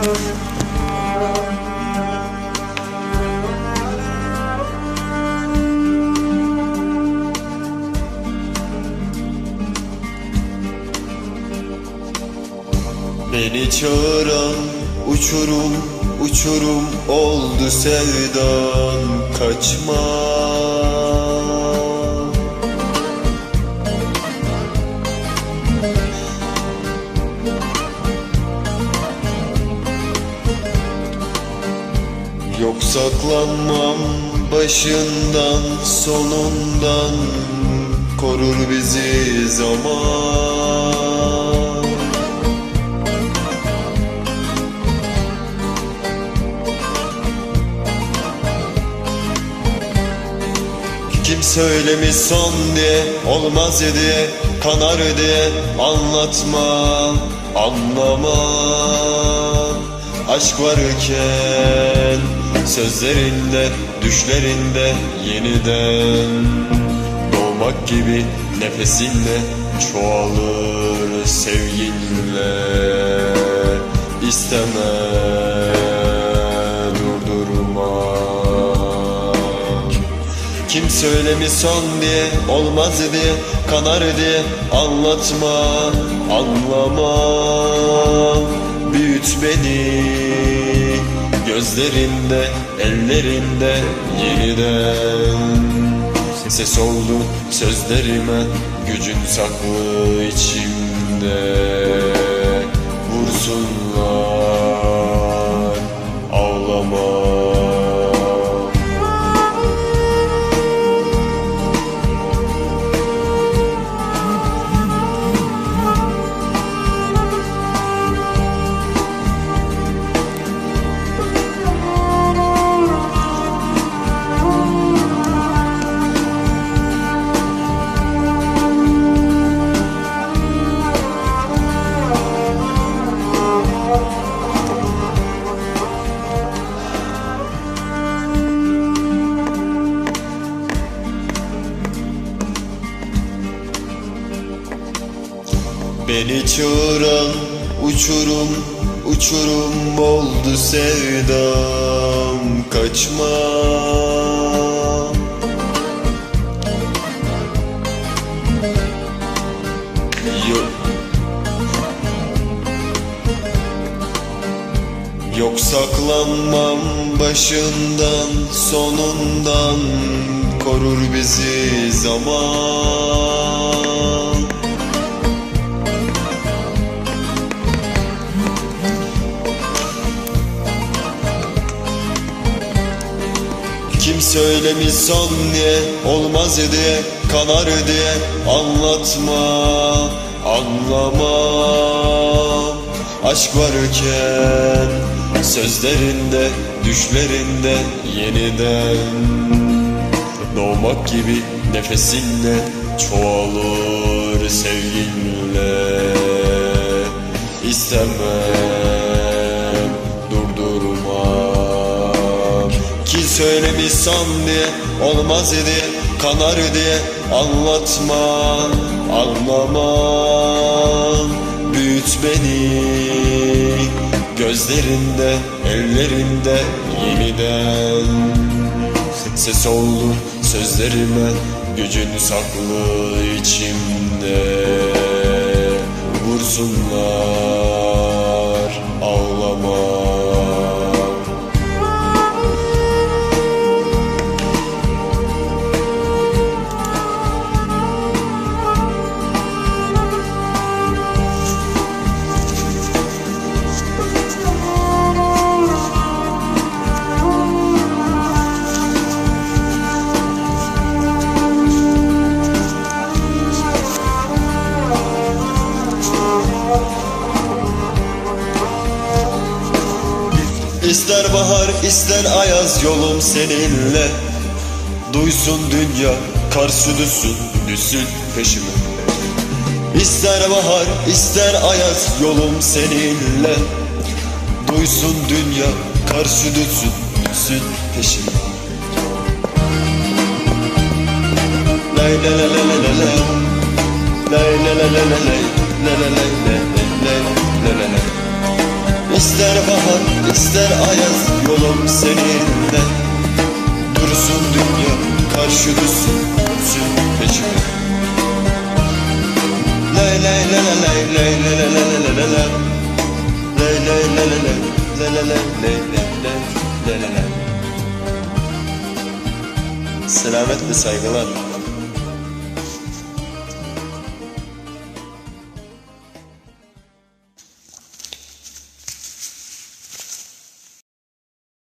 Beni çağıran uçurum uçurum oldu sevdan. Kaçma saklanmam başından sonundan korur bizi zaman. Kim söylemiş son diye olmaz diye kanar diye anlatma anlama. Aşk varken sözlerinde düşlerinde yeniden Doğmak gibi nefesinle çoğalır sevginle. İsteme durdurmak. Kim söylemiş son diye olmaz diye kanar diye anlatma anlama. Büyüt beni gözlerinde ellerinde yeniden. Ses oldu sözlerime gücün saklı içimde. Vursunlar Beni çağıran uçurum uçurum oldu sevdam. Kaçma. Yok. Yok saklanmam başından sonundan. Korur bizi zaman Kim söylemiş son diye olmaz diye kanar diye anlatma anlama. Aşk varken sözlerinde düşlerinde yeniden Doğmak gibi nefesinle çoğalır sevginle İstemem söylemiş san diye olmaz diye kanar diye anlatma anlamam Büyüt beni. Gözlerinde ellerinde yeniden. Ses oldu İster bahar ister ayaz yolum seninle Duysun dünya karşı düşsün düşsün peşime İster bahar ister ayaz yolum seninle Duysun dünya karşı düşsün düşsün peşime Lay la la la la la la Lay la la la la lay La la lay la la lay La la lay İster bahar ister ayaz yolum seninle Dursun dünya karşı düşsün düşsün peşime Lay lay la la lay lay la la la la la la Lay lay la la lay la la lay lay lay lay la la lay Selametle saygılar.